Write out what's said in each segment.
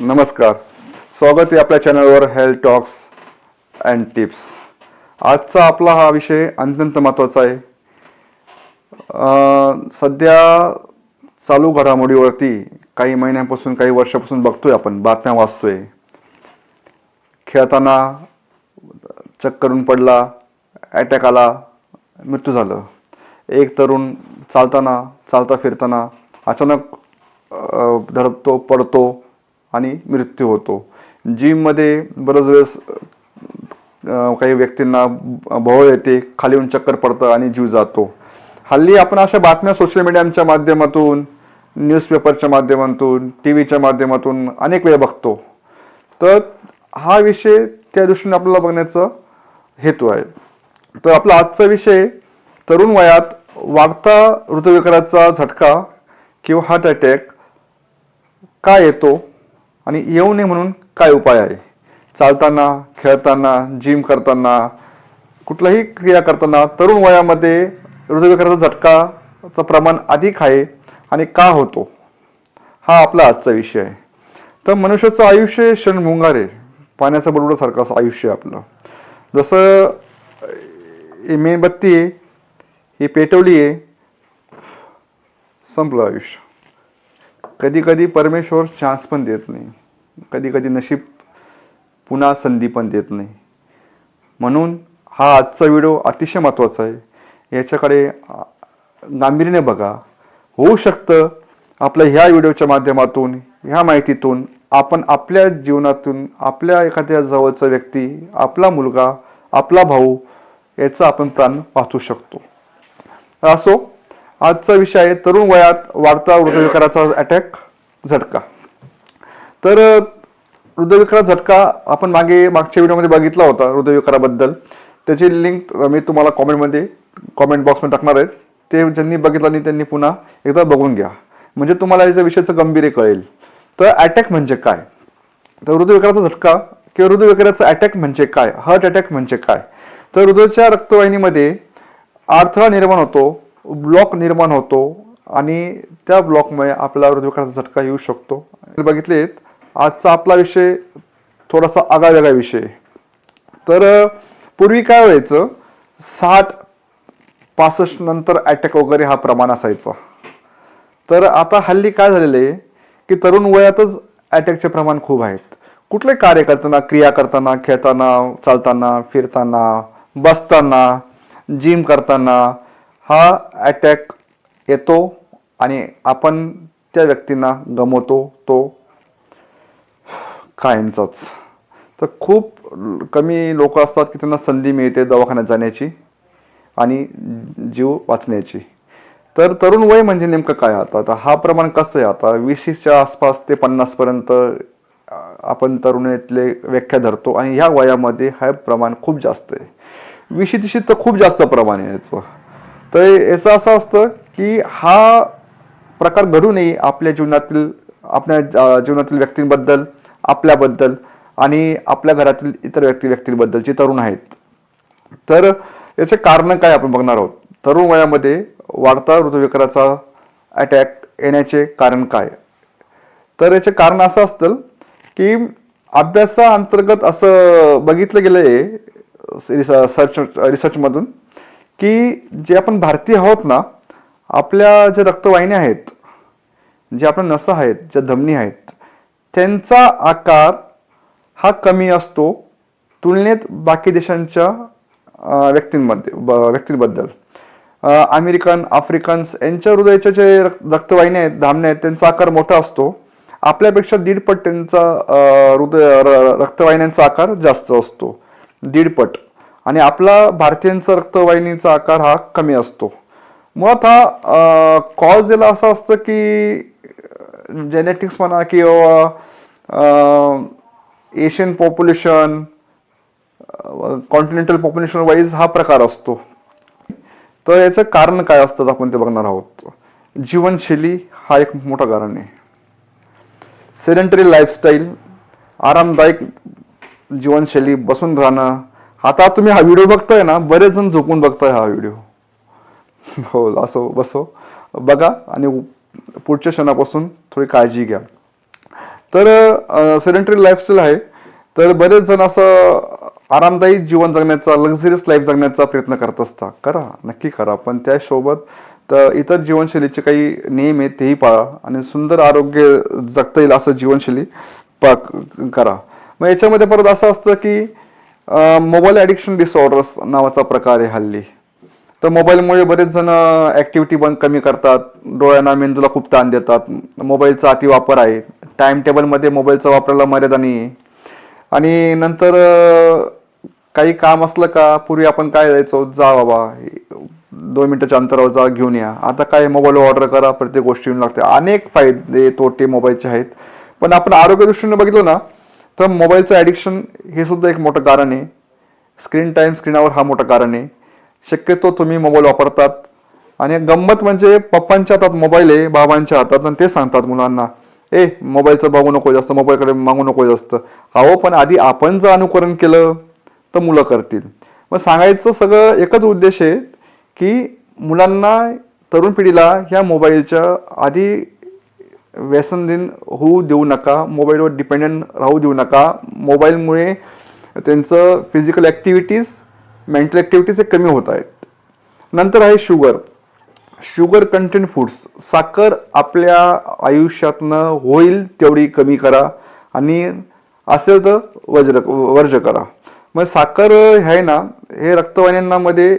नमस्कार. स्वागत आहे आपल्या चॅनलवर हेल्थ टॉक्स अँड टिप्स आजचा आपला हा विषय अत्यंत महत्त्वाचा आहे. सध्या चालू घडामोडीवरती काही महिन्यांपासून काही वर्षापासून बघतोय आपण बातम्या वाचतोय. खेळताना चक्करून पडला अटॅक आला मृत्यू झालं. एक तरुण चालताना चालता फिरताना अचानक धरतो धडकतो पडतो आणि मृत्यू होतो. जिममध्ये बरेच वेळेस काही व्यक्तींना भोवळ येते खाली येऊन चक्कर पडतं आणि जीव जातो. हल्ली आपण अशा बातम्या सोशल मीडियाच्या माध्यमातून न्यूजपेपरच्या माध्यमातून टी व्हीच्या माध्यमातून अनेक वेळा बघतो. तर हा विषय त्या दृष्टीने आपल्याला बघण्याचा हेतू आहे. तर आपला आजचा विषय तरुण वयात वाढता हृदयविकाराचा झटका किंवा हार्ट अटॅक का येतो? आणि येऊ नये म्हणून काय उपाय आहे? चालताना खेळताना जिम करताना कुठलाही क्रिया करताना तरुण वयामध्ये हृदयविकाराचा झटकाचं प्रमाण अधिक आहे आणि का होतो? हा आपला आजचा विषय आहे. तर मनुष्याचं आयुष्य क्षणभंगार आहे. पाण्याचं बरोबरसारखं असं आयुष्य आहे आपलं. जसं ही मेणबत्ती आहे ही पेटवली आहे संपलं आयुष्य. कधी कधी परमेश्वर चान्स पण देत नाही. कधी कधी नशीब पुन्हा संधी पण देत नाही. म्हणून हा आजचा व्हिडिओ अतिशय महत्त्वाचा आहे. याच्याकडे गांभीर्याने बघा. होऊ शकतं आपल्या ह्या व्हिडिओच्या माध्यमातून ह्या माहितीतून आपण आपल्या जीवनातून आपल्या एखाद्या जवळचा व्यक्ती आपला मुलगा आपला भाऊ याचा आपण प्राण वाचू शकतो. असो आजचा विषय आहे तरुण वयात वाढता हृदयविकाराचा अटॅक झटका. तर हृदयविकाराचा झटका आपण मागे मागच्या व्हिडिओमध्ये बघितला होता हृदयविकाराबद्दल. त्याची लिंक मी तुम्हाला कॉमेंटमध्ये कॉमेंट बॉक्समध्ये टाकणार आहे. ते ज्यांनी बघितलं नाही त्यांनी पुन्हा एकदा बघून घ्या. म्हणजे तुम्हाला याच्या विषयाचं गंभीर कळेल. तर अटॅक म्हणजे काय? तर हृदयविकाराचा झटका किंवा हृदयविकाराचा अटॅक म्हणजे काय? हार्ट अटॅक म्हणजे काय? तर हृदयाच्या रक्तवाहिनीमध्ये अडथळा निर्माण होतो ब्लॉक निर्माण होतो आणि त्या ब्लॉकमुळे आपला हृदयविकाराचा झटका येऊ शकतो. बघितलेत? आजचा आपला विषय थोडासा आगळावेगळा विषय तर पूर्वी काय व्हायचं? साठ पासष्ट नंतर अटॅक वगैरे हा प्रमाण असायचा. तर आता हल्ली काय झालेलं आहे की तरुण वयातच अटॅकचे प्रमाण खूप आहेत. कुठले कार्य करताना क्रिया करताना खेळताना चालताना फिरताना बसताना जिम करताना हा अटॅक येतो आणि आपण त्या व्यक्तींना गमवतो तो कायमचाच. तर खूप कमी लोक असतात की त्यांना संधी मिळते दवाखान्यात जाण्याची आणि जीव वाचण्याची. तर तरुण वय म्हणजे नेमकं काय आता? आता हा प्रमाण कसं आहे आता? वीसच्या आसपास ते पन्नासपर्यंत आपण तरुणीतले व्याख्या धरतो आणि ह्या वयामध्ये हा प्रमाण खूप जास्त आहे. विशी तिशी तर खूप जास्त प्रमाण आहे याचं. तर याचं असं असतं की हा प्रकार घडू नये आपल्या जीवनातील आपल्या जीवनातील व्यक्तींबद्दल आपल्याबद्दल आणि आपल्या घरातील इतर व्यक्ती व्यक्तींबद्दल जे तरुण आहेत. तर याचे कारण काय आपण बघणार आहोत? तरुण वयामध्ये वाढता हृदयविकाराचा अटॅक येण्याचे कारण काय? तर याचे कारण असं असतं की अभ्यासाअंतर्गत असं बघितलं गेलं आहे सर्च रिसर्चमधून की जे आपण भारतीय आहोत ना आपल्या ज्या रक्तवाहिन्या आहेत जे आपल्या नसा आहेत ज्या धमनी आहेत त्यांचा आकार हा कमी असतो तुलनेत बाकी देशांच्या व्यक्तींमध्ये ब- व्यक्तींबद्दल. अमेरिकन आफ्रिकन्स यांच्या हृदयाच्या जे रक्तवाहिन्या आहेत धामण्या आहेत त्यांचा आकार मोठा असतो. आपल्यापेक्षा दीडपट त्यांचा हृदय र- रक्तवाहिन्यांचा आकार जास्त असतो. दीडपट आणि आपला भारतीयांचा रक्तवाहिनीचा आकार हा कमी असतो. मुळात हा कॉज दिला असं असतं की जेनेटिक्स म्हणा किंवा Asian population continental population wise हा प्रकार असतो. तर याचं कारण काय असतं आपण ते बघणार आहोत. जीवनशैली हा एक मोठं कारण आहे. सेडेंटरी लाईफस्टाईल आरामदायक जीवनशैली बसून राहणं. आता तुम्ही हा व्हिडिओ बघताय ना बरेच जण झोपून बघताय हा व्हिडिओ हो असो बसो. बघा आणि पुढच्या क्षणापासून थोडी काळजी घ्या. तर सेडेंटरी लाईफस्टाईल आहे. तर बरेच जण असं आरामदायी जीवन जगण्याचा लक्झरियस लाईफ जगण्याचा प्रयत्न करत असता करा. नक्की करा. पण त्यासोबत तर इतर जीवनशैलीचे काही नियम आहेत तेही पाळा. आणि सुंदर आरोग्य जगता येईल असं जीवनशैली पा करा. मग याच्यामध्ये परत असं असतं की मोबाईल ॲडिक्शन डिसऑर्डर्स नावाचा प्रकार आहे हल्ली. तर मोबाईलमुळे बरेच जण ॲक्टिव्हिटी बंद कमी करतात. डोळ्यांना मेंदूला खूप ताण देतात. मोबाईलचा अतिवापर आहे. टाइम टेबलमध्ये मोबाईलचा वापरायला मर्यादा नाही आहे आणि नंतर काही काम असलं का पूर्वी आपण काय जायचो जा बाबा दोन मिनटाच्या अंतरावर जा घेऊन या. आता काय मोबाईलवर ऑर्डर करा प्रत्येक गोष्टी येऊन लागते. अनेक फायदे तोटे मोबाईलचे आहेत. पण आपण आरोग्य दृष्टीने बघितलं ना तर मोबाईलचं ॲडिक्शन हे सुद्धा एक मोठं कारण आहे. स्क्रीन टाईम स्क्रीनावर हा मोठं कारण आहे. शक्यतो तुम्ही मोबाईल वापरतात. आणि गंमत म्हणजे पप्पांच्या हातात मोबाईल आहे बाबांच्या हातात आणि ते सांगतात मुलांना ए मोबाईलचं बघू नको जास्त मोबाईलकडे मागू नको जास्त. अहो पण आधी आपण जर अनुकरण केलं तर मुलं करतील. मग सांगायचं सगळं एकच उद्देश आहे की मुलांना तरुण पिढीला ह्या मोबाईलच्या आधी व्यसनधीन होऊ देऊ नका मोबाईलवर डिपेंडंट राहू देऊ नका. मोबाईलमुळे त्यांचं फिजिकल ॲक्टिव्हिटीज मेंटल ॲक्टिव्हिटीज हे कमी होत आहेत. नंतर आहे शुगर. शुगर कंटेंट फूड्स साखर आपल्या आयुष्यातनं होईल तेवढी कमी करा आणि असेल तर वज्र वर्ज करा. मग साखर हे आहे ना हे रक्तवाहिन्यांमध्ये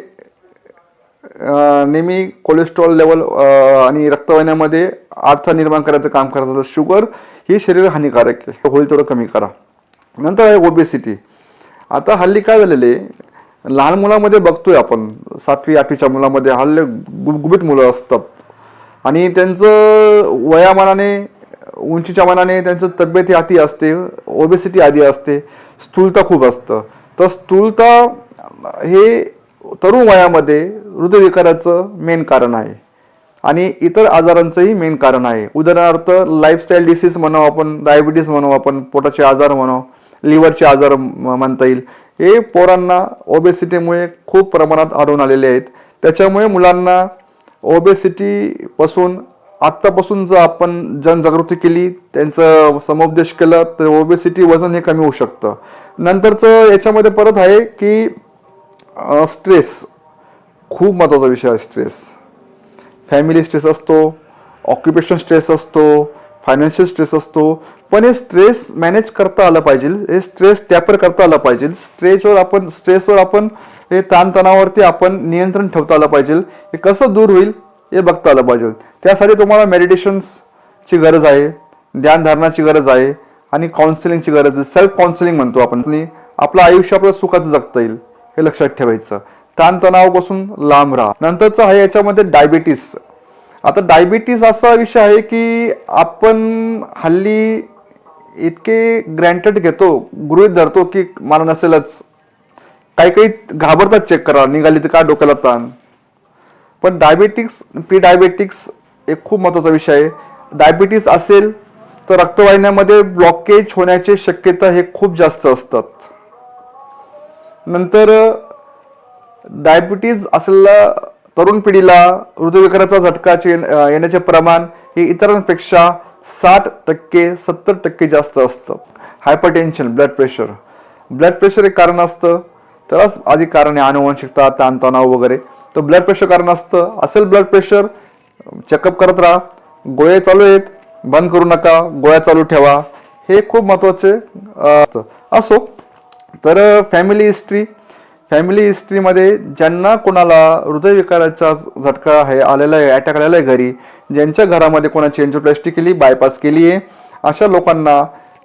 नेहमी कोलेस्ट्रॉल लेवल आणि रक्तवाहिन्यामध्ये आर्थ निर्माण करायचं काम करत असतं शुगर ही शरीर हानिकारक आहे. होईल तेवढं कमी करा. नंतर आहे ओबेसिटी आता हल्ली काय झालेले लहान मुलामध्ये बघतोय आपण. सातवी आठवीच्या मुलामध्ये हल्ले गुबगुबीत मुलं असतात. आणि त्यांचं वयामानाने उंचीच्या मानाने त्यांचं तब्येत आधी असते ओबेसिटी आधी असते स्थूलता खूप असतं. तर स्थूलता हे तरुण वयामध्ये हृदयविकाराचं मेन कारण आहे. आणि इतर आजारांचंही मेन कारण आहे. उदाहरणार्थ लाईफस्टाईल डिसीज म्हणावं आपण डायबिटीस म्हणू आपण पोटाचे आजार म्हणावं लिव्हरचे आजार म्हणता येईल. हे पोरांना ओबेसिटीमुळे खूप प्रमाणात आढळून आलेले आहेत. त्याच्यामुळे मुलांना ओबेसिटीपासून आत्तापासून जर आपण जनजागृती केली त्यांचं समुपदेश केलं तर ओबेसिटी वजन हे कमी होऊ शकतं. नंतरचं याच्यामध्ये परत आहे की स्ट्रेस खूप महत्त्वाचा विषय आहे स्ट्रेस फॅमिली स्ट्रेस असतो ऑक्युपेशन स्ट्रेस असतो फायनान्शियल स्ट्रेस असतो. पण हे स्ट्रेस मॅनेज करता आलं पाहिजे. हे स्ट्रेस टॅपर करता आलं पाहिजे. स्ट्रेसवर आपण स्ट्रेसवर आपण हे ताणतणावावरती आपण नियंत्रण ठेवता आलं पाहिजे. हे कसं दूर होईल हे बघता आलं पाहिजे. त्यासाठी तुम्हाला मेडिटेशन्सची गरज आहे ध्यानधारणाची गरज आहे आणि काउन्सिलिंगची गरज आहे. सेल्फ काउन्सिलिंग म्हणतो आपण. आणि आपलं आयुष्य आपलं सुखाचं जगता येईल हे लक्षात ठेवायचं. ताणतणावापासून लांब राहा. नंतरचं आहे याच्यामध्ये डायबिटीस आता डायबिटीस असा विषय आहे की आपण हल्ली इतके ग्रँटेड घेतो गृहित धरतो की मला नसेलच. काही काही घाबरतात चेक करा निघाली तर काय डोक्याला ताण? पण डायबेटिक्स प्री डायबेटिक्स एक खूप महत्त्वाचा विषय आहे. डायबिटीस असेल तर रक्तवाहिन्यामध्ये ब्लॉकेज होण्याची शक्यता हे खूप जास्त असतात. नंतर डायबिटीज असलेला तरुण पिढीला हृदयविकाराचा झटकाचे येण्याचे प्रमाण हे इतरांपेक्षा साठ टक्के सत्तर टक्के जास्त असतं. Hypertension blood pressure blood pressure एक कारण असतं. त्यालाच आधी कारण आहे आनुवंशिकता ताणतणाव वगैरे. तर ब्लड प्रेशर कारण असतं. असेल ब्लड प्रेशर चेकअप करत राहा. गोळे चालू आहेत. बंद करू नका. गोळ्या चालू ठेवा. हे खूप महत्त्वाचे असो. तर फॅमिली हिस्ट्री फॅमिली हिस्ट्रीमध्ये ज्यांना कोणाला हृदयविकाराचा झटका आहे आलेला आहे अटॅक आलेला आहे घरी ज्यांच्या घरामध्ये कोणाची एन्जिओप्लास्टी केली बायपास केली आहे अशा लोकांना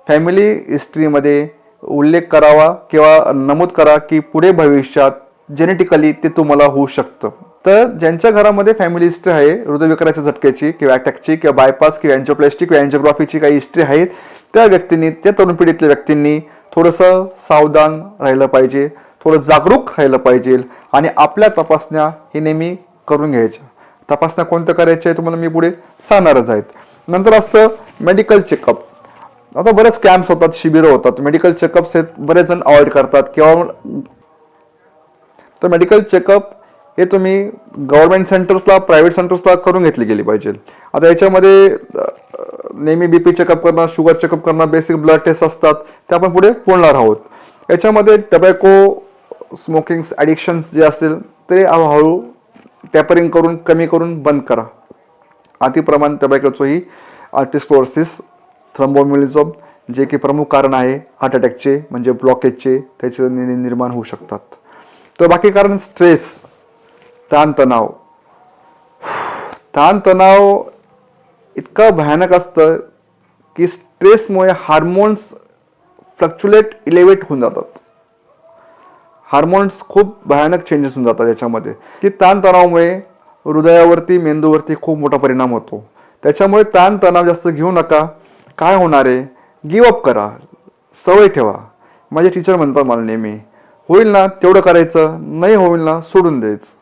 फॅमिली हिस्ट्रीमध्ये उल्लेख करावा किंवा नमूद करा की पुढे भविष्यात जेनेटिकली ते तुम्हाला होऊ शकतं. तर ज्यांच्या घरामध्ये फॅमिली हिस्ट्री आहे हृदयविकाराच्या झटक्याची किंवा अटॅकची किंवा बायपास किंवा एन्जिओप्लास्टी किंवा एन्जिओग्राफीची काही हिस्ट्री आहेत त्या व्यक्तींनी त्या तरुण पिढीतल्या व्यक्तींनी थोडंसं सावधान राहिलं पाहिजे. थोडं जागरूक राहिलं पाहिजे आणि आपल्या तपासण्या हे नेहमी करून घ्यायच्या. तपासण्या कोणत्या करायच्या आहे तुम्हाला मी पुढे सांगणारच आहेत. नंतर असतं मेडिकल चेकअप आता बरेच कॅम्प्स होतात शिबिरं होतात. मेडिकल चेकअप्स हे बरेच जण अवॉइड करतात किंवा तर मेडिकल चेकअप हे तुम्ही गव्हर्नमेंट सेंटर्सला प्रायव्हेट सेंटर्सला करून घेतली गेली पाहिजे. आता याच्यामध्ये नेहमी बी पी चेकअप करणं शुगर चेकअप करणं बेसिक ब्लड टेस्ट असतात त्या आपण पुढे बोलणार आहोत. याच्यामध्ये टबॅको स्मोकिंग्स ॲडिक्शन्स जे असतील ते हळूहळू टॅपरिंग करून कमी करून बंद करा. अतिप्रमाण टबॅकोचंही आर्टिस्क्लोरोसिस थ्रम्बोमिलिझम जे की प्रमुख कारण आहे हार्ट अटॅकचे म्हणजे ब्लॉकेजचे त्याचे नि- निर्माण होऊ शकतात. तर बाकी कारण स्ट्रेस ताणतणाव. ताणतणाव इतकं भयानक असतं की स्ट्रेसमुळे हार्मोन्स फ्लक्च्युलेट इलेवेट होऊन जातात. हार्मोन्स खूप भयानक चेंजेस होऊन जातात याच्यामध्ये. की ताणतणावामुळे हृदयावरती मेंदूवरती खूप मोठा परिणाम होतो. त्याच्यामुळे ताणतणाव जास्त घेऊ नका. काय होणार आहे? गिवअप करा. सवय ठेवा. माझे टीचर म्हणतात मला नेहमी होईल ना तेवढं करायचं. नाही होईल ना सोडून द्यायचं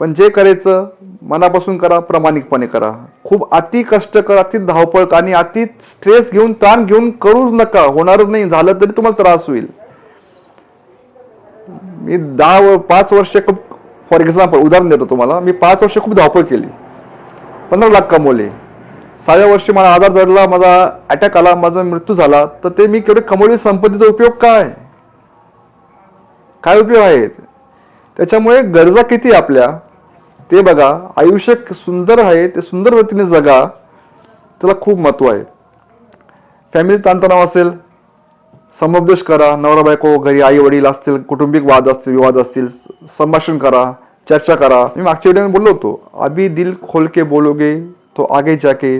पण जे करायचं मनापासून करा प्रामाणिकपणे करा. खूप अति कष्ट करा अति धावपळ आणि अति स्ट्रेस घेऊन ताण घेऊन करूच नका. होणारच नाही झालं तरी तुम्हाला त्रास होईल. मी दहा व- पाच वर्ष खूप फॉर एक्झाम्पल उदाहरण देतो तुम्हाला. मी पाच वर्ष खूप धावपळ केली. पंधरा लाख कमवले. सहाव्या वर्षी मला आजार जडला माझा अटॅक आला माझा मृत्यू झाला तर ते मी केवढे कमवलेली संपत्तीचा उपयोग काय? काय उपयोग आहेत त्याच्यामुळे गरजा किती आहे आपल्या? ते बघा. आयुष्य सुंदर आहे ते सुंदर रीतीने जगा. त्याला खूप महत्त्व आहे. फॅमिली ताणतणाव असेल समोपदेश करा नवरा बायको घरी आई वडील असतील कुटुंबिक वाद असतील विवाद असतील संभाषण करा चर्चा करा. मी मागच्या व्हिडिओ बोललो होतो अभी दिल खोल के बोलोगे तो आगे जाके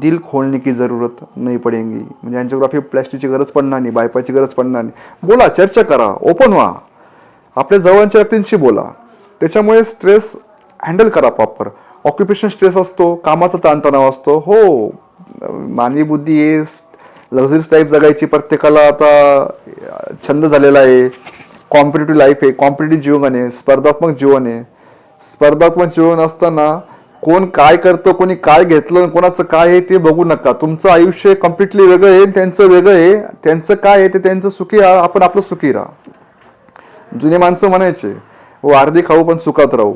दिल खोलने की जरूरत नाही पडेंगी. म्हणजे अँजिओग्राफी प्लॅस्टिकची गरज पडणार नाही बायपाची गरज पडणार नाही. बोला चर्चा करा ओपन व्हा. आपल्या जवळच्या व्यक्तींशी बोला. त्याच्यामुळे स्ट्रेस हँडल करा प्रॉपर ऑक्युपेशन स्ट्रेस असतो कामाचा ताणतणाव असतो. हो मानवी बुद्धी हे लक्झरीज टाईप जगायची प्रत्येकाला आता छंद झालेला आहे. कॉम्पिटेटिव्ह लाईफ आहे. कॉम्पिटेटिव्ह जीवन आहे. स्पर्धात्मक जीवन आहे. स्पर्धात्मक जीवन असताना कोण काय करतं कोणी काय घेतलं कोणाचं काय आहे ते बघू नका. तुमचं आयुष्य कम्प्लिटली वेगळं आहे त्यांचं वेगळं आहे. त्यांचं काय आहे ते त्यांचं सुखी राहा आपण आपलं सुखी राहा. जुने माणसं म्हणायचे व अर्धी खाऊ पण सुखात राहू.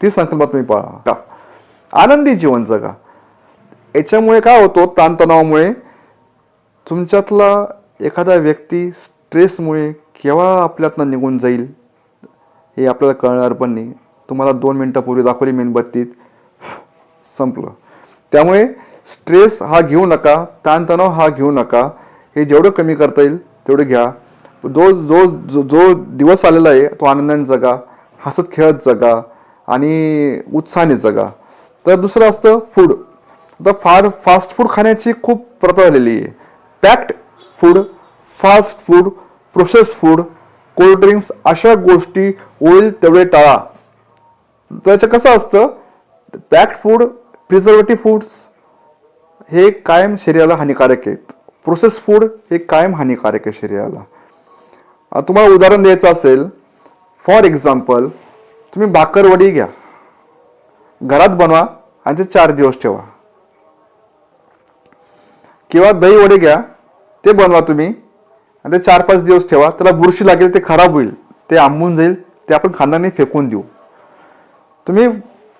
ती संकल्पना तुम्ही पाळा का आनंदी जीवन जगा. याच्यामुळे काय होतो ताणतणावामुळे तुमच्यातला एखादा व्यक्ती स्ट्रेसमुळे केव्हा आपल्यातनं निघून जाईल हे आपल्याला कळणार पण नाही. तुम्हाला दोन मिनटापूर्वी दाखवली मेणबत्तीत संपलं. त्यामुळे स्ट्रेस हा घेऊ नका ताणतणाव हा घेऊ नका. हे जेवढं कमी करता येईल तेवढं घ्या. जो जो जो जो दिवस आलेला आहे तो आनंदाने जगा हसत खेळत जगा आणि उत्साहाने जगा. तर दुसरं असतं फूड आता फार फास्ट फूड खाण्याची खूप प्रथा आलेली आहे. Packed food fast food process food cold drinks अशा गोष्टी होईल तेवढे टाळा. त्याचं कसं असतं? पॅक्ड फूड प्रिझर्वेटिव्ह फूड्स हे कायम शरीराला हानिकारक आहेत. प्रोसेस फूड हे कायम हानिकारक आहे शरीराला. तुम्हाला उदाहरण द्यायचं असेल. फॉर एक्झाम्पल तुम्ही बाकरवडी घ्या. घरात बनवा आणि ते चार दिवस ठेवा. किंवा दही वडे घ्या. ते बनवा तुम्ही. आणि ते चार पाच दिवस ठेवा. त्याला बुरशी लागेल ते खराब होईल. ते आंबून जाईल. ते आपण खांदाने फेकून देऊ. तुम्ही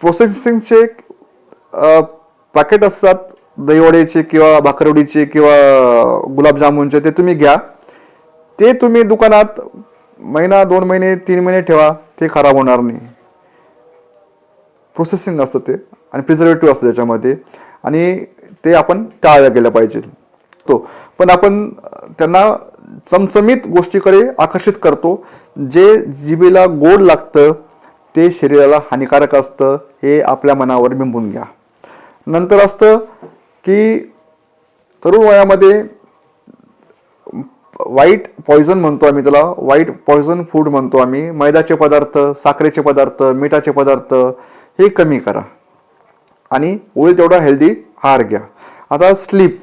प्रोसेसिंगचे पॅकेट असतात. दहीवड्याचे किंवा भाकरवडीचे किंवा गुलाबजामुनचे ते तुम्ही घ्या. ते तुम्ही दुकानात महिना दोन महिने तीन महिने ठेवा. ते खराब होणार नाही. प्रोसेसिंग असतं ते. आणि प्रिझर्वेटिव्ह असतं त्याच्यामध्ये. आणि ते आपण टाळल्या गेलं पाहिजे तो पण आपण त्यांना चमचमीत गोष्टीकडे आकर्षित करतो जे जिभेला गोड लागतं ते शरीराला हानिकारक असतं हे आपल्या मनावर बिंबून घ्या. नंतर असतं की तरुण वयामध्ये वाईट पॉयझन म्हणतो आम्ही त्याला वाईट पॉयझन फूड म्हणतो आम्ही. मैद्याचे पदार्थ साखरेचे पदार्थ मिठाचे पदार्थ हे कमी करा. आणि होईल तेवढा हेल्दी आहार घ्या. आता स्लीप.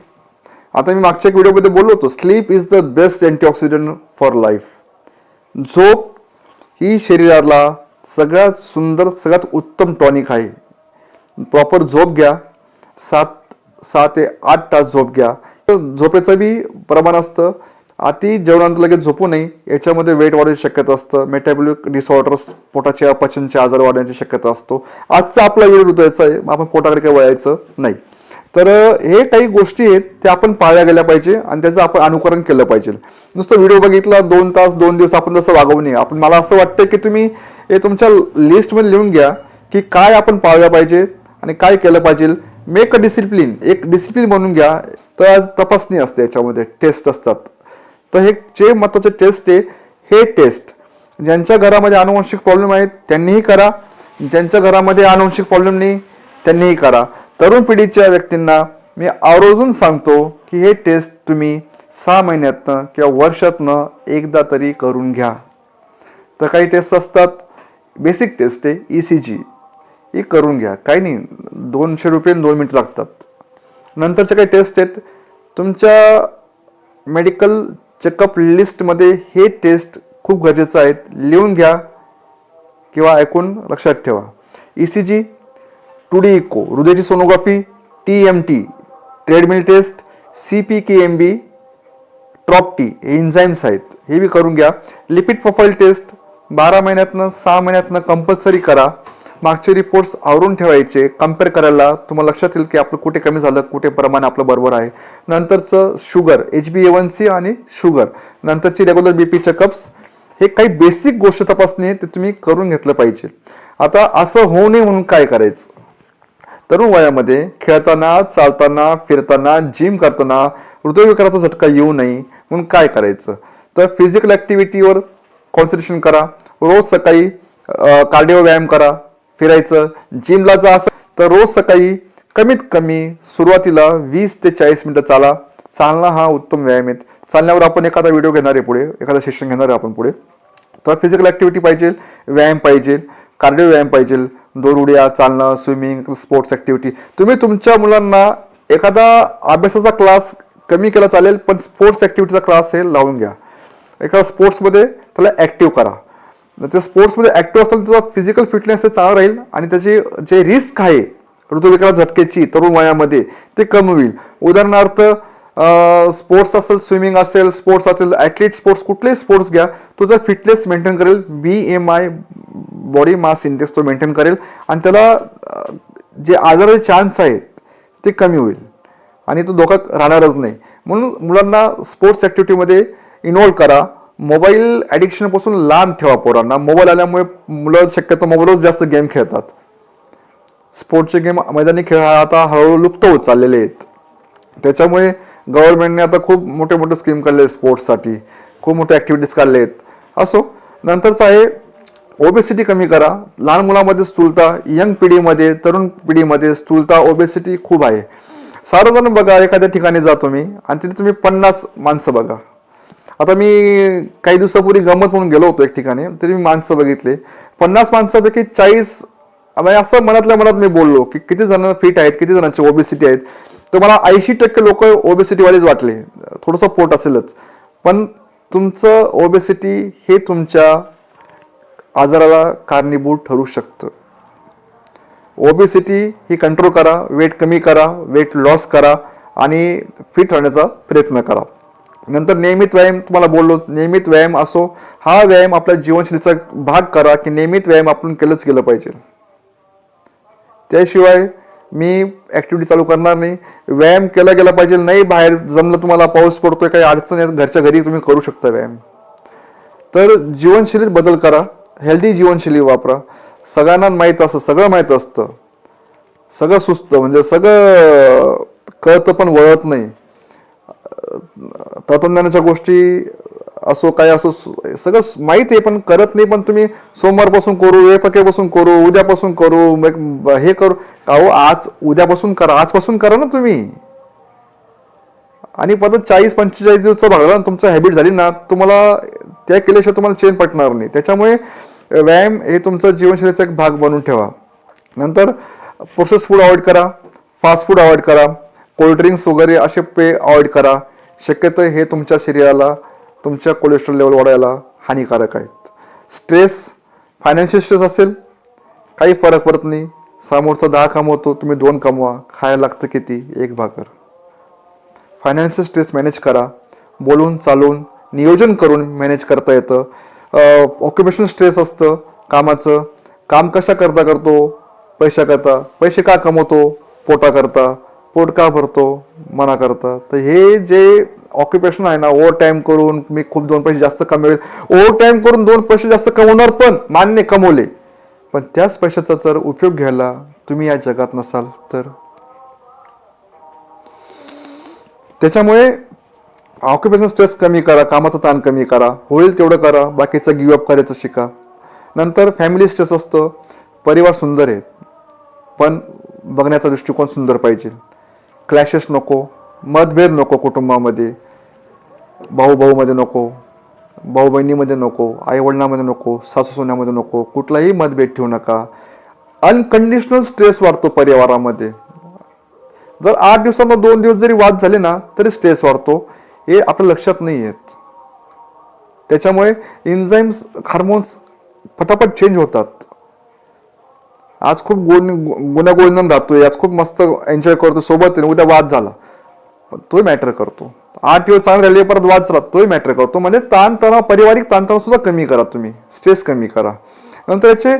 आता मी मागच्या व्हिडिओमध्ये बोललो होतो sleep is the best antioxidant for life झोप ही शरीराला सगळ्यात सुंदर सगळ्यात उत्तम टॉनिक आहे. प्रॉपर झोप घ्या. सात सहा ते आठ तास झोप घ्या. झोपेचं बी प्रमाण असतं. अति जेवणानंतर लगेच झोपू नये. याच्यामध्ये वेट वाढण्याची शक्यता असतं. मेटाबॉलिक डिसऑर्डर्स पोटाचे पचनचे आजार वाढण्याची शक्यता असतो. आजचा आपला वेळ हृदयाचा आहे. आपण पोटाकडे काही वळायचं नाही. तर हे काही गोष्टी आहेत त्या आपण पाळल्या गेल्या पाहिजे आणि त्याचं आपण अनुकरण केलं पाहिजे. नुसतं व्हिडिओ बघितला दोन तास दोन दिवस आपण तसं वागवू नये. आपण मला असं वाटतं की तुम्ही हे तुमच्या लिस्टमध्ये लिहून घ्या की काय आपण पाळल्या पाहिजे आणि काय केलं पाहिजे. मेक अ डिसिप्लिन एक डिसिप्लिन बनवून घ्या. तर आज तपासणी असते याच्यामध्ये. टेस्ट असतात. तर हे जे महत्त्वाचे टेस्ट आहे हे टेस्ट ज्यांच्या घरामध्ये अनुवंशिक प्रॉब्लेम आहेत त्यांनीही करा. ज्यांच्या घरामध्ये अनुवंशिक प्रॉब्लेम नाही त्यांनीही करा. तरुण पिढीच्या व्यक्तींना मी आवर्जून सांगतो की हे टेस्ट तुम्ही सहा महिन्यातनं किंवा वर्षातनं एकदा तरी करून घ्या. तर काही टेस्ट असतात. बेसिक टेस्ट आहे ई सी जी ही करून घ्या. काही नाही दोनशे रुपये दोन मिनिट लागतात. नंतरच्या काही टेस्ट आहेत. तुमच्या मेडिकल चेकअप लिस्टमध्ये हे टेस्ट खूप गरजेचं आहेत. लिहून घ्या किंवा ऐकून लक्षात ठेवा. E C G two D echo हृदयाची sonography T M T treadmill test C P K M B trop T हे इन्झाईम्स आहेत. हे बी करून घ्या. लिपिड प्रोफाईल टेस्ट बारा महिन्यातनं सहा महिन्यातनं कंपल्सरी करा. मागचे रिपोर्ट्स आवरून ठेवायचे. कंपेअर करायला तुम्हाला लक्षात येईल की आपलं कुठे कमी झालं कुठे प्रमाण आपलं बरोबर आहे. नंतरचं sugar H B A one C आणि शुगर नंतरची रेग्युलर बी पी चेकअप्स हे काही बेसिक गोष्ट तपासणी ते तुम्ही करून घेतलं पाहिजे. आता असं होऊ नये म्हणून काय करायचं? तरुण वयामध्ये खेळताना चालताना फिरताना जिम करताना हृदयविकाराचा झटका येऊ नये म्हणून काय करायचं? तर फिजिकल ॲक्टिव्हिटीवर कॉन्सन्ट्रेशन करा. रोज सकाळी कार्डिओ व्यायाम करा. फिरायचं. जिमला जा असं. तर रोज सकाळी कमीत कमी सुरुवातीला वीस ते चाळीस मिनिटं चाला. चालणं हा उत्तम व्यायाम आहे. चालण्यावर आपण एखादा व्हिडिओ घेणार आहे पुढे. एखादा सेशन घेणार आहे आपण पुढे. तर फिजिकल ॲक्टिव्हिटी पाहिजे व्यायाम पाहिजे. कार्डिओ व्यायाम पाहिजे दोर उड्या चालणं स्विमिंग स्पोर्ट्स ॲक्टिव्हिटी तुम्ही तुमच्या मुलांना एखादा अभ्यासाचा क्लास कमी केला चालेल पण स्पोर्ट्स ॲक्टिव्हिटीचा क्लास हे लावून घ्या. एखादा स्पोर्ट्समध्ये त्याला ॲक्टिव्ह करा. ते स्पोर्ट्समध्ये ॲक्टिव्ह असेल त्याचा फिजिकल फिटनेस हे चांगला राहील आणि त्याची जे रिस्क आहे ऋतुविकार झटकेची तरुण वयामध्ये ते कमी होईल. उदाहरणार्थ स्पोर्ट्स असेल स्विमिंग असेल स्पोर्ट्स असेल ॲथलीट स्पोर्ट्स कुठलेही स्पोर्ट्स घ्या तो जर फिटनेस मेंटेन करेल B M I body mass index तो मेंटेन करेल आणि त्याला जे आजाराचे चान्स आहेत ते कमी होईल. आणि तो धोका राहणारच नाही. म्हणून मुलांना स्पोर्ट्स ॲक्टिव्हिटीमध्ये इन्वॉल्व करा. मोबाईल ॲडिक्शनपासून लांब ठेवा पोरांना. मोबाईल आल्यामुळे मुलं शक्यतो मोबाईलवर जास्त गेम खेळतात. स्पोर्ट्सचे गेम मैदानी खेळ हा आता हळूहळू लुप्त होत चाललेले आहेत. त्याच्यामुळे गव्हर्नमेंटने आता खूप मोठे मोठे स्कीम काढले स्पोर्ट्ससाठी खूप मोठे ॲक्टिव्हिटीज काढले आहेत असो नंतरचं आहे ओबेसिटी कमी करा. लहान मुलामध्ये स्थूलता यंग पिढीमध्ये तरुण पिढीमध्ये स्थूलता ओबेसिटी खूप आहे. साधारण बघा एखाद्या ठिकाणी जातो मी आणि तिथे तुम्ही पन्नास माणसं बघा. आता मी काही दिवसापूर्वी गमत म्हणून गेलो होतो एक ठिकाणी तरी मी माणसं बघितले. पन्नास माणसापैकी चाळीस म्हणजे असं मनातल्या मनात मी बोललो की किती जण फिट आहेत किती जणांची ओबेसिटी आहेत. तुम्हाला ऐंशी टक्के लोक ओबेसिटीवालेच वाटले. थोडंसं पोट असेलच. पण तुमचं ओबेसिटी हे तुमच्या आजाराला कारणीभूत ठरू शकतं. ओबेसिटी ही कंट्रोल करा वेट कमी करा वेट लॉस करा आणि फिट राहण्याचा प्रयत्न करा. नंतर नियमित व्यायाम तुम्हाला बोललो नियमित व्यायाम असो हा व्यायाम आपल्या जीवनशैलीचा भाग करा की नियमित व्यायाम आपण केलंच केलं पाहिजे. त्याशिवाय मी ॲक्टिव्हिटी चालू करणार नाही. व्यायाम केला गेला पाहिजे नाही बाहेर जमलं तुम्हाला पाऊस पडतोय काही अडचण आहे घरच्या घरी तुम्ही करू शकता व्यायाम. तर जीवनशैलीत बदल करा हेल्दी जीवनशैली वापरा. सगळ्यांना माहीत असतं सगळं माहीत असतं. सगळं सुस्त म्हणजे सगळं कळतं पण वळत नाही. तत्वज्ञानाच्या गोष्टी असो काय असो सगळं माहीत आहे पण करत नाही पण तुम्ही सोमवारपासून करू वेळपकेपासून करू उद्यापासून करू मग हे करू. अहो आज उद्यापासून करा आजपासून करा ना तुम्ही. आणि परत चाळीस पंचेचाळीस दिवसचा भागला तुमचं हॅबिट झाली ना तुम्हाला त्या केल्याशिवाय तुम्हाला चेन पटणार नाही. त्याच्यामुळे व्यायाम हे तुमचं जीवनशैलीचा एक भाग बनवून ठेवा. नंतर प्रोसेस फूड अवॉइड करा फास्ट फूड अवॉइड करा कोल्ड्रिंक्स वगैरे असे पे अवॉइड करा. शक्यतो हे तुमच्या शरीराला तुमच्या कोलेस्ट्रॉल लेवल वाढायला हानिकारक आहेत. स्ट्रेस फायनान्शियल स्ट्रेस असेल काही फरक पडत नाही. समोरचा दहा कमवतो तुम्ही दोन कमवा. खायला लागतं किती? एक भाकर. फायनान्शियल स्ट्रेस मॅनेज करा. बोलून चालून नियोजन करून मॅनेज करता येतं. ऑक्युपेशनल स्ट्रेस असतं कामाचं. काम कशा करता करतो? पैशा करता. पैसे का कमवतो? पोटा करता. पोट का भरतो? मना करता. तर हे जे ऑक्युपेशन आहे ना ओव्हर टाईम करून मी खूप दोन पैसे जास्त कमवेल. ओव्हर टाईम करून दोन पैसे जास्त कमवणार पण मान्य कमवले. पण त्याच पैशाचा जर उपयोग घ्यायला तुम्ही या जगात नसाल तर? त्याच्यामुळे ऑक्युपेशन स्ट्रेस कमी करा कामाचा ताण कमी करा होईल तेवढं करा बाकीचं गिवअप करायचं शिका. नंतर फॅमिली स्ट्रेस असतं परिवार सुंदर आहे पण बघण्याचा दृष्टिकोन सुंदर पाहिजे. क्लॅशेस नको मतभेद नको कुटुंबामध्ये. भाऊ भाऊमध्ये नको भाऊ बहिणीमध्ये नको आईवडिलांमध्ये नको सासू सोन्यामध्ये नको. कुठलाही मतभेद ठेवू नका. अनकंडिशनल स्ट्रेस वाढतो परिवारामध्ये. जर आठ दिवसांना दोन दिवस जरी वाद झाले ना तरी स्ट्रेस वाढतो. हे आपल्या लक्षात नाही येत त्याच्यामुळे इन्झाईम्स हार्मोन्स फटाफट चेंज होतात. आज खूप गुण गुण्यागोविंदन राहतोय. आज खूप मस्त एन्जॉय करतो सोबत उद्या वाद झाला. पण तोही मॅटर करतो. आठ दिवस चांगले राहिले परत वाद तोही मॅटर करतो. म्हणजे ताणतणाव पारिवारिक ताणतणाव सुद्धा कमी करा तुम्ही. स्ट्रेस कमी करा. नंतर याचे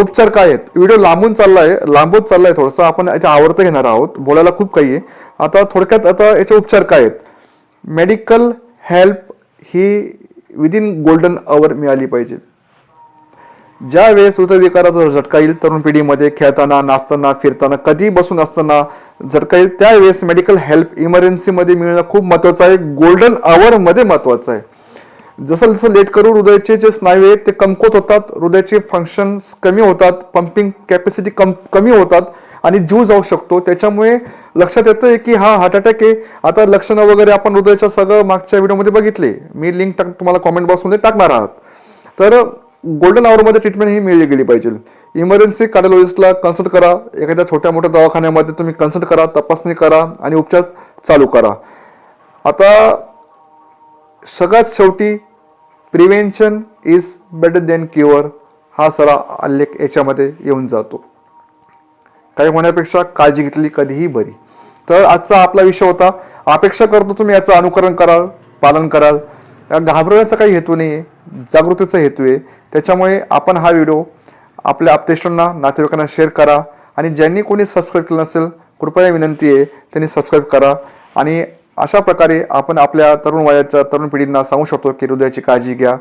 उपचार काय आहेत? व्हिडिओ लांबून चालला आहे लांबून आहे थोडंसं. आपण याच्या आवडतं घेणार आहोत. बोलायला खूप काही आहे. आता थोडक्यात आता याचे उपचार काय आहेत? मेडिकल हेल्प ही विदिन गोल्डन अवर मिळाली पाहिजे. ज्या वेळेस हृदयविकाराचा झटका येईल तरुण पिढीमध्ये खेळताना नाचताना फिरताना कधी बसून असताना झटका येईल त्यावेळेस मेडिकल हेल्प इमर्जन्सीमध्ये मिळणं खूप महत्वाचं आहे. गोल्डन आवरमध्ये महत्वाचं आहे. जसं जसं लेट करू हृदयाचे जे स्नायू आहेत ते कमकोत होतात हृदयाचे फंक्शन्स कमी होतात पंपिंग कॅपॅसिटी कम कमी होतात आणि जीव जाऊ शकतो. त्याच्यामुळे लक्षात येतं आहे की हा हार्ट अटॅक आहे. आता लक्षणं वगैरे आपण हृदयाच्या सगळं मागच्या व्हिडिओमध्ये बघितले. मी लिंक टाक तुम्हाला कॉमेंट बॉक्समध्ये टाकणार आहात. तर गोल्डन आवरमध्ये ट्रीटमेंट ही मिळली गेली पाहिजे. इमर्जन्सी कार्डिओलॉजिस्टला कन्सल्ट करा. एखाद्या छोट्या मोठ्या दवाखान्यामध्ये तुम्ही कन्सल्ट करा तपासणी करा आणि उपचार चालू करा. आता सगळ्यात शेवटी prevention is better than cure हा सरा आलेख याच्यामध्ये येऊन जातो. काही होण्यापेक्षा काळजी घेतली कधीही बरी. तर आजचा आपला विषय होता. अपेक्षा करतो तुम्ही याचं अनुकरण कराल पालन कराल. या घाबरण्याचा काही हेतू नाही आहे जागृतीचा हेतू आहे. त्याच्यामुळे आपण हा व्हिडिओ आपल्या आपतेष्टांना नातेवाईकांना शेअर करा आणि ज्यांनी कोणी सबस्क्राईब केलं नसेल कृपया विनंती आहे त्यांनी सबस्क्राईब करा. आणि अशा प्रकारे आपण आपल्या तरुण वयाच्या तरुण पिढींना सांगू शकतो की हृदयाची काळजी घ्या.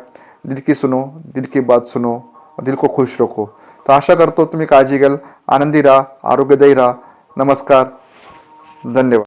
दिलकी सुनो दिलकी बात सुनो दिल को खुश रखो. तर आशा करतो तुम्ही काळजी घ्याल. आनंदी राहा आरोग्यदायी राहा. नमस्कार. धन्यवाद.